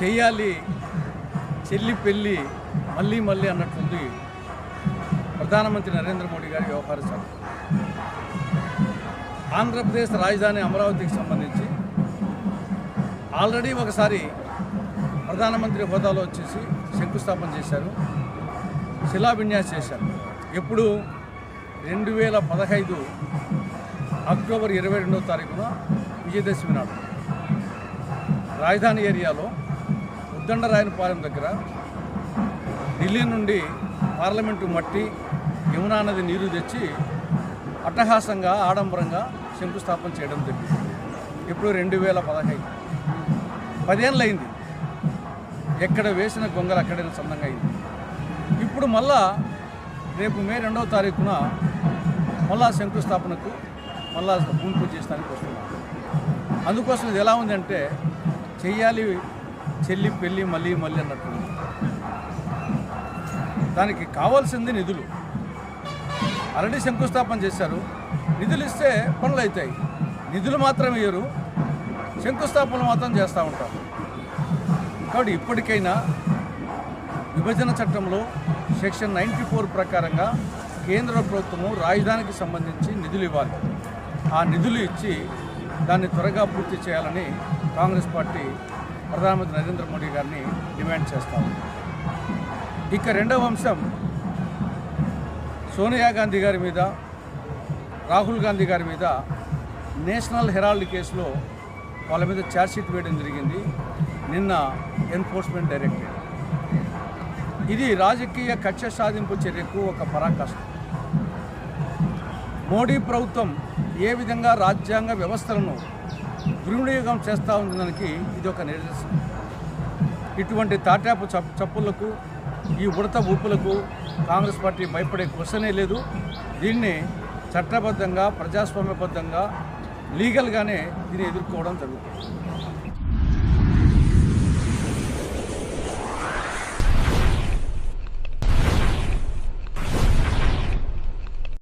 చేయాలి చెల్లి పెళ్ళి మళ్ళీ మళ్ళీ అన్నట్లుంది ప్రధానమంత్రి నరేంద్ర మోడీ గారి వ్యవహార శాఖ. ఆంధ్రప్రదేశ్ రాజధాని అమరావతికి సంబంధించి ఆల్రెడీ ఒకసారి ప్రధానమంత్రి హోదాలో వచ్చేసి శంకుస్థాపన చేశారు శిలావిన్యాసం చేశారు. ఎప్పుడు రెండు వేల పదహైదు అక్టోబర్ ఇరవై రెండవ తారీఖున విజయదశమి నాడు రాజధాని ఏరియాలో ఉద్దండరాయనపాలెం దగ్గర ఢిల్లీ నుండి పార్లమెంటు మట్టి యమునా నది నీరు తెచ్చి అట్టహాసంగా ఆడంబరంగా శంకుస్థాపన చేయడం జరిగింది. ఇప్పుడు రెండు వేల పదహైదు. పదేళ్ళు అయింది ఎక్కడ వేసిన గొంగలు అక్కడైనా సొంతంగా అయింది. ఇప్పుడు మళ్ళా రేపు మే రెండవ తారీఖున మళ్ళా శంకుస్థాపనకు మళ్ళా భూమి పూజ చేసడానికి వస్తున్నాం. అందుకోసం ఇది ఎలా ఉందంటే చెయ్యాలి చెల్లి పెళ్ళి మళ్ళీ మళ్ళీ అన్నట్టు. దానికి కావాల్సింది నిధులు. ఆల్రెడీ శంకుస్థాపన చేశారు. నిధులు ఇస్తే పనులు అవుతాయి. నిధులు మాత్రం ఇయ్యరు. శంకుస్థాపన మాత్రం చేస్తూ ఉంటారు. కాబట్టి ఇప్పటికైనా విభజన చట్టంలో సెక్షన్ నైంటీ ఫోర్ ప్రకారంగా కేంద్ర ప్రభుత్వము రాజధానికి సంబంధించి నిధులు ఇవ్వాలి. ఆ నిధులు ఇచ్చి దాన్ని త్వరగా పూర్తి చేయాలని కాంగ్రెస్ పార్టీ ప్రధానమంత్రి నరేంద్ర మోడీ గారిని డిమాండ్ చేస్తా ఇక రెండవ అంశం సోనియా గాంధీ గారి మీద రాహుల్ గాంధీ గారి మీద నేషనల్ హెరాల్డ్ కేసులో వాళ్ళ మీద ఛార్జ్షీట్ వేయడం జరిగింది. నిన్న ఎన్ఫోర్స్మెంట్ డైరెక్టరేట్. ఇది రాజకీయ కక్ష సాధింపు చర్యకు ఒక పరాకాష్ట. మోడీ ప్రభుత్వం ఏ విధంగా రాజ్యాంగ వ్యవస్థలను దుర్వినియోగం చేస్తూ ఉన్నదానికి ఇది ఒక నిదర్శనం. ఇటువంటి తాటాపు చప్పులకు ఈ ఉడత ఊపులకు కాంగ్రెస్ పార్టీ భయపడే క్వశ్చనే లేదు. దీన్ని చట్టబద్ధంగా ప్రజాస్వామ్యబద్ధంగా లీగల్గానే దీన్ని ఎదుర్కోవడం జరుగుతుంది.